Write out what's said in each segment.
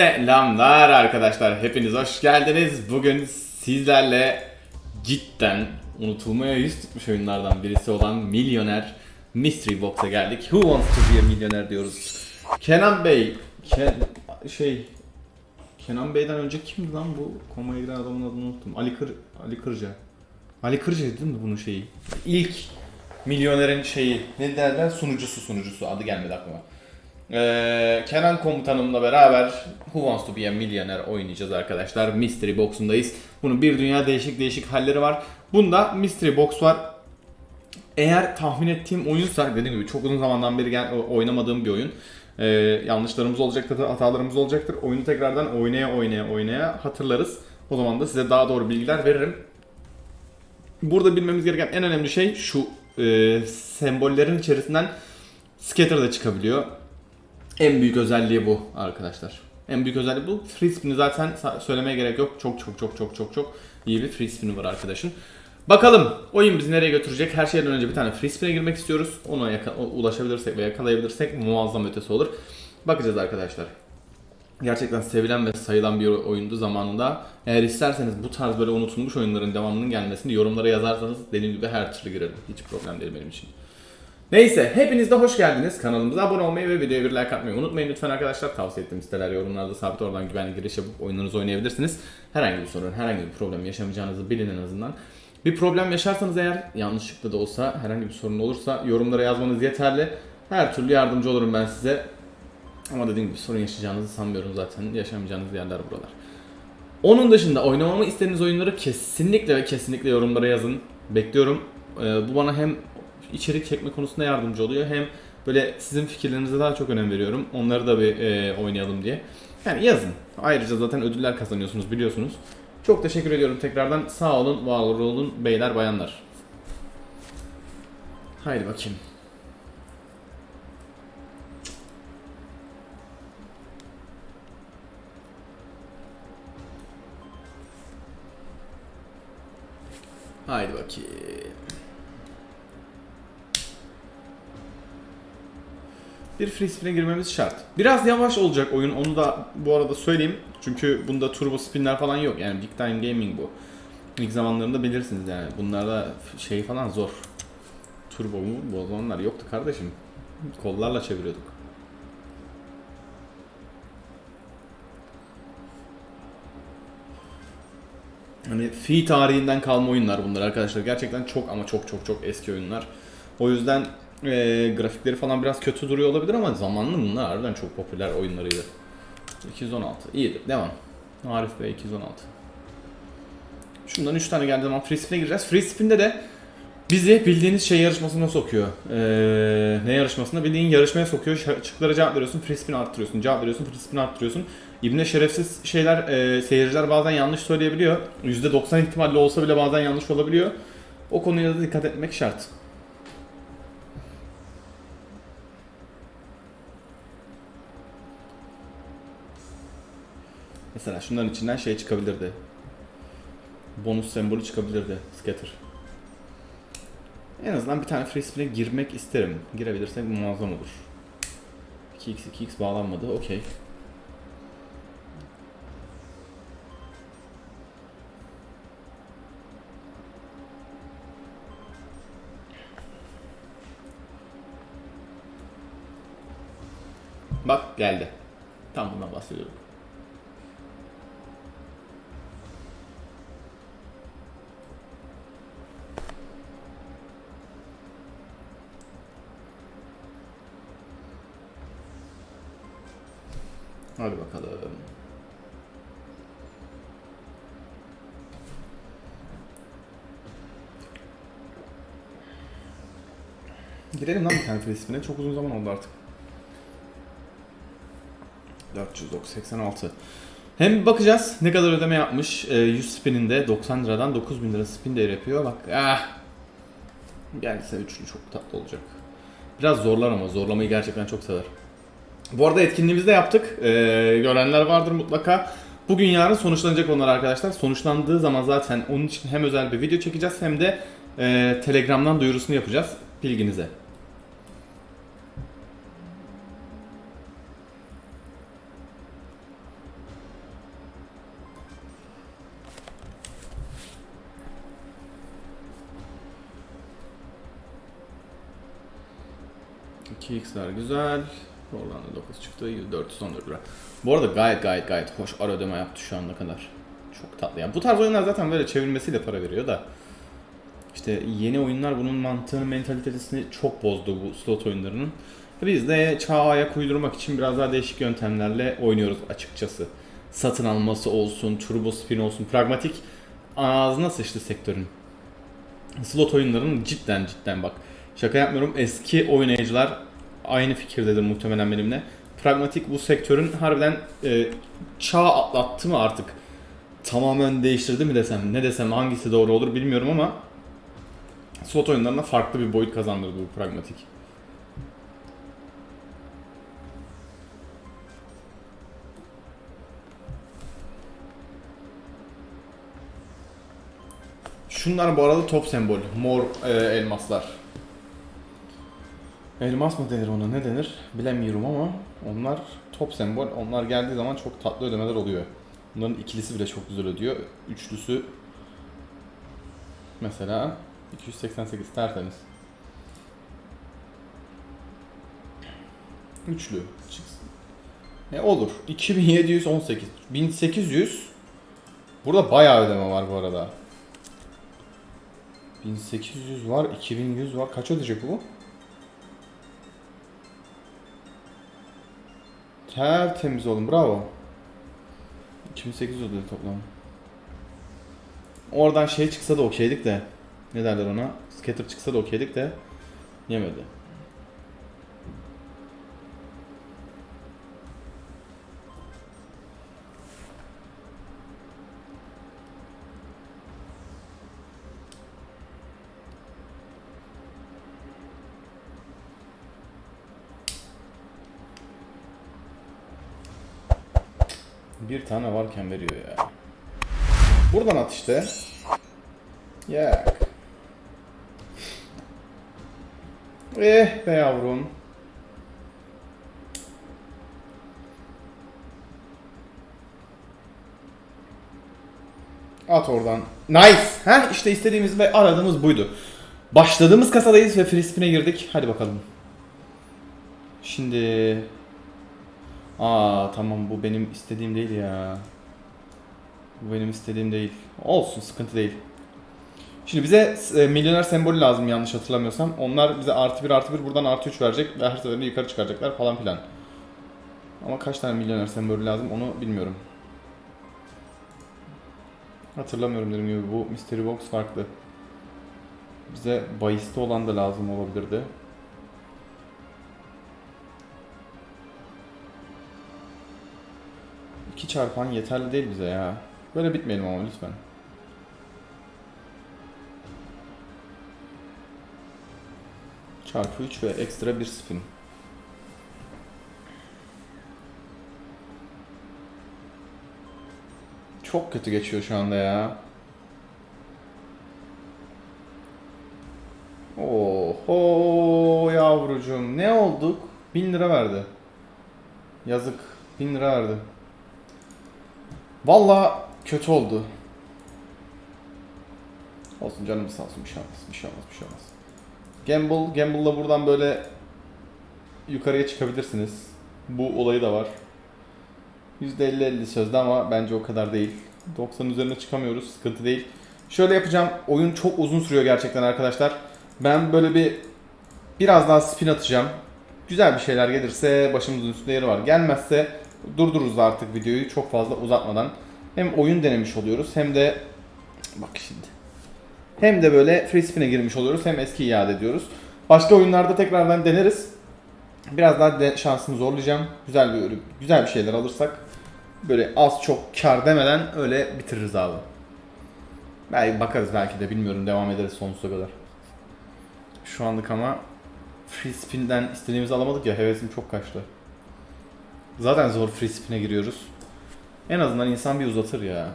Selamlar arkadaşlar. Hepiniz hoş geldiniz. Bugün sizlerle cidden unutulmaya yüz tutmuş oyunlardan birisi olan Milyoner Mystery Box'a geldik. Who wants to be a millionaire diyoruz. Kenan Bey, Ken, şey Kenan Bey'den önce kimdi lan bu? Komaya giren adamın adını unuttum. Ali Kır Ali Kırca. Ali Kırca değil mi bunun şeyi? İlk milyonerin şeyi ne derler sunucusu sunucusu adı gelmedi aklıma. Ee, Kenan komutanımla beraber Who Wants to be a Millionaire oynayacağız arkadaşlar. Mystery Box'undayız. Bunun bir dünya değişik değişik halleri var. Bunda Mystery Box var. Eğer tahmin ettiğim oyunsa dediğim gibi çok uzun zamandan beri gel- oynamadığım bir oyun. Ee, yanlışlarımız olacaktır, hatalarımız olacaktır. Oyunu tekrardan oynaya oynaya oynaya hatırlarız. O zaman da size daha doğru bilgiler veririm. Burada bilmemiz gereken en önemli şey şu e, sembollerin içerisinden scatter da çıkabiliyor. En büyük özelliği bu arkadaşlar. En büyük özelliği bu. Free zaten söylemeye gerek yok. Çok çok çok çok çok çok iyi bir free var arkadaşın. Bakalım oyun bizi nereye götürecek? Her şeyden önce bir tane free girmek istiyoruz. Ona yaka- ulaşabilirsek ve yakalayabilirsek muazzam ötesi olur. Bakacağız arkadaşlar. Gerçekten sevilen ve sayılan bir oyundu zamanında. Eğer isterseniz bu tarz böyle unutulmuş oyunların devamının gelmesini yorumlara yazarsanız dediğim gibi her türlü girerim. Hiç problem değil benim için. Neyse hepiniz de hoş geldiniz. Kanalımıza abone olmayı ve videoya bir like atmayı unutmayın lütfen arkadaşlar. Tavsiye ettiğim siteler yorumlarda sabit oradan güvenli giriş yapıp oyunlarınızı oynayabilirsiniz. Herhangi bir sorun, herhangi bir problem yaşamayacağınızı bilin en azından. Bir problem yaşarsanız eğer yanlışlıkla da olsa herhangi bir sorun olursa yorumlara yazmanız yeterli. Her türlü yardımcı olurum ben size. Ama dediğim gibi sorun yaşayacağınızı sanmıyorum zaten. Yaşamayacağınız yerler buralar. Onun dışında oynamamı istediğiniz oyunları kesinlikle ve kesinlikle yorumlara yazın. Bekliyorum. Ee, bu bana hem içerik çekme konusunda yardımcı oluyor hem böyle sizin fikirlerinize daha çok önem veriyorum. Onları da bir e, oynayalım diye. Yani yazın. Ayrıca zaten ödüller kazanıyorsunuz biliyorsunuz. Çok teşekkür ediyorum tekrardan. Sağ olun, var olun beyler bayanlar. Haydi bakayım. Haydi bakayım. Bir free spin'e girmemiz şart. Biraz yavaş olacak oyun onu da bu arada söyleyeyim. Çünkü bunda turbo spinler falan yok. Yani Big Time Gaming bu. İlk zamanlarında bilirsiniz yani. Bunlarda şey falan zor. Turbo mu? Bu zamanlar yoktu kardeşim. Kollarla çeviriyorduk. Hani fi tarihinden kalma oyunlar bunlar arkadaşlar. Gerçekten çok ama çok çok çok eski oyunlar. O yüzden e, grafikleri falan biraz kötü duruyor olabilir ama zamanlı bunlar harbiden çok popüler oyunlarıydı. 216. İyidir. Devam. Arif Bey 216. Şundan 3 tane geldiği zaman free spin'e gireceğiz. Free spin'de de bizi bildiğiniz şey yarışmasına sokuyor. Ee, ne yarışmasına? Bildiğin yarışmaya sokuyor. Şıklara cevap veriyorsun, free spin arttırıyorsun. Cevap veriyorsun, free spin arttırıyorsun. İbne şerefsiz şeyler, e, seyirciler bazen yanlış söyleyebiliyor. %90 ihtimalle olsa bile bazen yanlış olabiliyor. O konuya da dikkat etmek şart. Mesela şunların içinden şey çıkabilirdi. Bonus sembolü çıkabilirdi. Scatter. En azından bir tane free spin'e girmek isterim. Girebilirsek muazzam olur. 2x 2x bağlanmadı. Okey. Bak geldi. Tam bundan bahsediyorum. Hadi bakalım. Girelim lan bir tane free Çok uzun zaman oldu artık. 486. Hem bakacağız ne kadar ödeme yapmış. Ee, 100 spininde 90 liradan 9000 lira spin değeri yapıyor. Bak ah. Gelse üçlü çok tatlı olacak. Biraz zorlar ama zorlamayı gerçekten çok sever. Bu arada etkinliğimizi de yaptık. Ee, görenler vardır mutlaka. Bugün yarın sonuçlanacak onlar arkadaşlar. Sonuçlandığı zaman zaten onun için hem özel bir video çekeceğiz hem de e, Telegram'dan duyurusunu yapacağız. Bilginize. İki x'ler güzel. Orlando 9 çıktı. 414 lira. Bu arada gayet gayet gayet hoş ara ödeme yaptı şu ana kadar. Çok tatlı. Yani bu tarz oyunlar zaten böyle çevrilmesiyle para veriyor da. İşte yeni oyunlar bunun mantığını, mentalitesini çok bozdu bu slot oyunlarının. Biz de çağa ayak uydurmak için biraz daha değişik yöntemlerle oynuyoruz açıkçası. Satın alması olsun, turbo spin olsun, pragmatik ağzına sıçtı sektörün. Slot oyunlarının cidden cidden bak. Şaka yapmıyorum eski oynayıcılar aynı fikirdedir muhtemelen benimle. Pragmatik bu sektörün harbiden e, çağ atlattı mı artık? Tamamen değiştirdi mi desem, ne desem hangisi doğru olur bilmiyorum ama slot oyunlarına farklı bir boyut kazandırdı bu pragmatik. Şunlar bu arada top sembol. Mor e, elmaslar. Elmas mı denir ona ne denir bilemiyorum ama onlar top sembol. Onlar geldiği zaman çok tatlı ödemeler oluyor. Bunların ikilisi bile çok güzel ödüyor. Üçlüsü mesela 288 tertemiz. Üçlü çıksın. Ne olur. 2718. 1800. Burada bayağı ödeme var bu arada. 1800 var, 2100 var. Kaç ödeyecek bu? Tertemiz oğlum bravo. 2800 ödedi toplam. Oradan şey çıksa da okeydik de. Ne derler ona? Scatter çıksa da okeydik de. Yemedi. Bir tane varken veriyor ya. Buradan at işte. Yak. Eh be yavrum. At oradan. Nice. Ha işte istediğimiz ve aradığımız buydu. Başladığımız kasadayız ve free spin'e girdik. Hadi bakalım. Şimdi Aa tamam bu benim istediğim değil ya. Bu benim istediğim değil. Olsun sıkıntı değil. Şimdi bize e, milyoner sembolü lazım yanlış hatırlamıyorsam. Onlar bize artı bir artı bir buradan artı 3 verecek ve her seferinde yukarı çıkaracaklar falan filan. Ama kaç tane milyoner sembolü lazım onu bilmiyorum. Hatırlamıyorum dediğim gibi bu Mystery Box farklı. Bize bahiste olan da lazım olabilirdi. İki çarpan yeterli değil bize ya. Böyle bitmeyelim ama lütfen. Çarpı 3 ve ekstra bir spin. Çok kötü geçiyor şu anda ya. Oho yavrucuğum ne olduk? 1000 lira verdi. Yazık. 1000 lira verdi. Valla kötü oldu. Olsun canım sağ olsun bir şey olmaz, bir şey olmaz, bir şey olmaz. Gamble, Gamble'la buradan böyle yukarıya çıkabilirsiniz. Bu olayı da var. %50-50 sözde ama bence o kadar değil. 90 üzerine çıkamıyoruz, sıkıntı değil. Şöyle yapacağım, oyun çok uzun sürüyor gerçekten arkadaşlar. Ben böyle bir biraz daha spin atacağım. Güzel bir şeyler gelirse başımızın üstünde yeri var. Gelmezse durdururuz artık videoyu çok fazla uzatmadan. Hem oyun denemiş oluyoruz hem de bak şimdi. Hem de böyle free spin'e girmiş oluyoruz hem eski iade ediyoruz. Başka oyunlarda tekrardan deneriz. Biraz daha de şansımı zorlayacağım. Güzel bir güzel bir şeyler alırsak böyle az çok kar demeden öyle bitiririz abi. Belki bakarız belki de bilmiyorum devam ederiz sonsuza kadar. Şu anlık ama free spin'den istediğimizi alamadık ya hevesim çok kaçtı. Zaten zor free spin'e giriyoruz. En azından insan bir uzatır ya.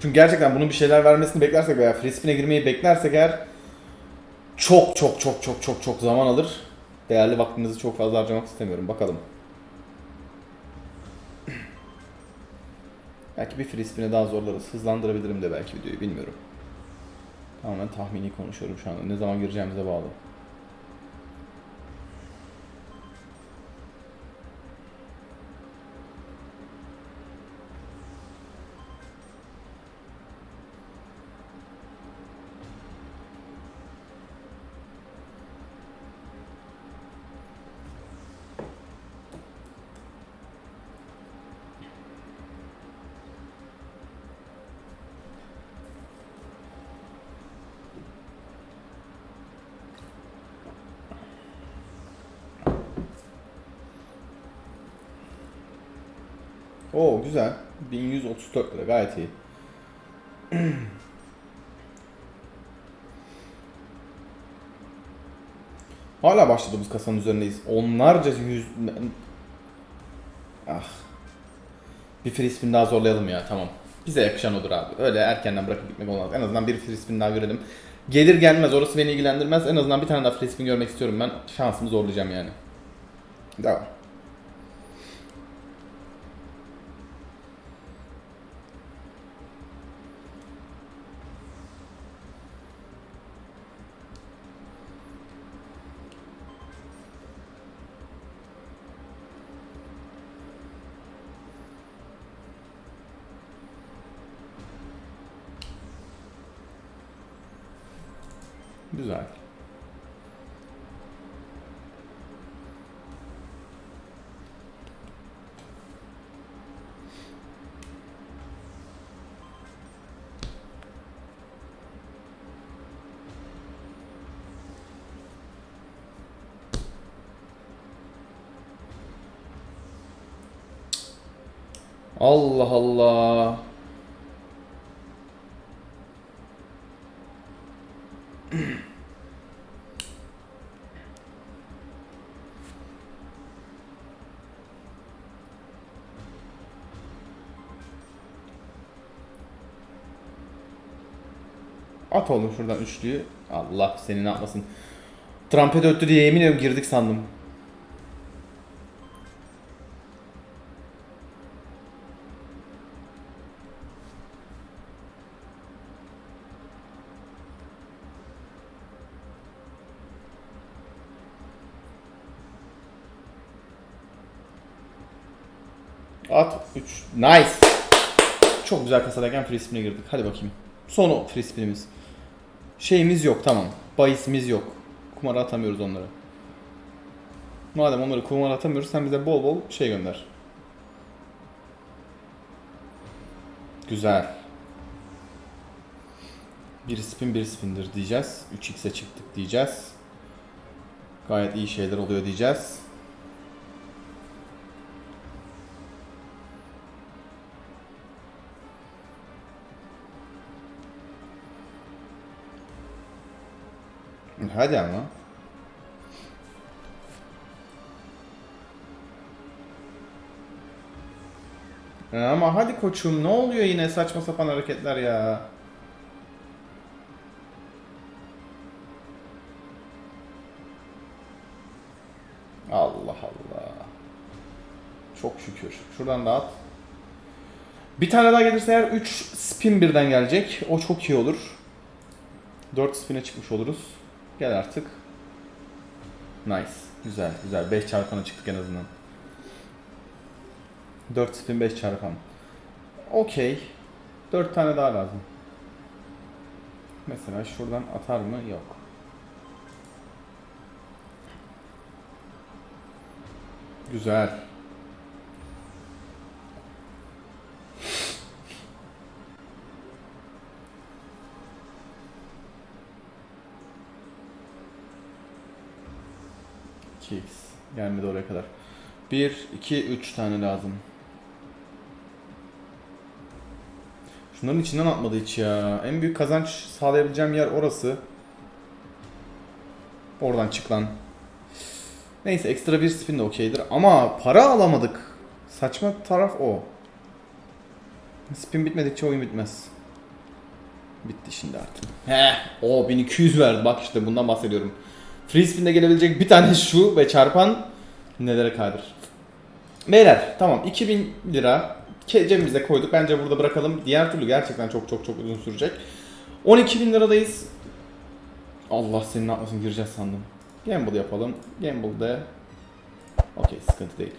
Çünkü gerçekten bunun bir şeyler vermesini beklersek veya free spin'e girmeyi beklersek eğer çok çok çok çok çok çok zaman alır. Değerli vaktinizi çok fazla harcamak istemiyorum. Bakalım. Belki bir free spin'e daha zorlarız. Hızlandırabilirim de belki videoyu bilmiyorum. Tamamen tahmini konuşuyorum şu anda. Ne zaman gireceğimize bağlı. Oo güzel. 1134 lira gayet iyi. Hala başladığımız kasanın üzerindeyiz. Onlarca yüz... Ah. Bir free spin daha zorlayalım ya tamam. Bize yakışan odur abi. Öyle erkenden bırakıp gitmek olmaz. En azından bir free spin daha görelim. Gelir gelmez orası beni ilgilendirmez. En azından bir tane daha free spin görmek istiyorum ben. Şansımı zorlayacağım yani. Devam. Allah Allah. At oğlum şuradan üçlüyü. Allah seni ne yapmasın. Trumpet öttü diye yemin ediyorum girdik sandım. At 3. Nice. Çok güzel kasadayken free spin'e girdik. Hadi bakayım. Son free. Şeyimiz yok tamam. Bahisimiz yok. Kumara atamıyoruz onları. Madem onları kumara atamıyoruz sen bize bol bol şey gönder. Güzel. Bir spin bir spindir diyeceğiz. 3x'e çıktık diyeceğiz. Gayet iyi şeyler oluyor diyeceğiz. Hadi ama. Ama hadi koçum ne oluyor yine saçma sapan hareketler ya. Allah Allah. Çok şükür. Şuradan da at. Bir tane daha gelirse eğer 3 spin birden gelecek. O çok iyi olur. 4 spin'e çıkmış oluruz. Gel artık. Nice. Güzel güzel. 5 çarpana çıktık en azından. 4 spin 5 çarpan. Okey. 4 tane daha lazım. Mesela şuradan atar mı? Yok. Güzel. X Gelmedi oraya kadar. 1, 2, 3 tane lazım. Şunların içinden atmadı hiç ya. En büyük kazanç sağlayabileceğim yer orası. Oradan çık lan. Neyse ekstra bir spin de okeydir. Ama para alamadık. Saçma taraf o. Spin bitmedikçe oyun bitmez. Bitti şimdi artık. He, o 1200 verdi. Bak işte bundan bahsediyorum. Free spin'de gelebilecek bir tane şu ve çarpan nelere kadir. Beyler tamam 2000 lira cebimize koyduk. Bence burada bırakalım. Diğer türlü gerçekten çok çok çok uzun sürecek. 12 bin liradayız. Allah senin ne yapmasın gireceğiz sandım. Gamble yapalım. Gamble de Okey sıkıntı değil.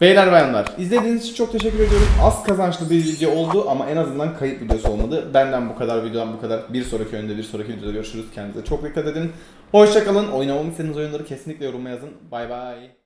Beyler bayanlar izlediğiniz için çok teşekkür ediyorum. Az kazançlı bir video oldu ama en azından kayıp videosu olmadı. Benden bu kadar videodan bu kadar. Bir sonraki önde bir sonraki videoda görüşürüz. Kendinize çok dikkat edin. Hoşçakalın. Oynamamı istediğiniz oyunları kesinlikle yoruma yazın. Bay bay.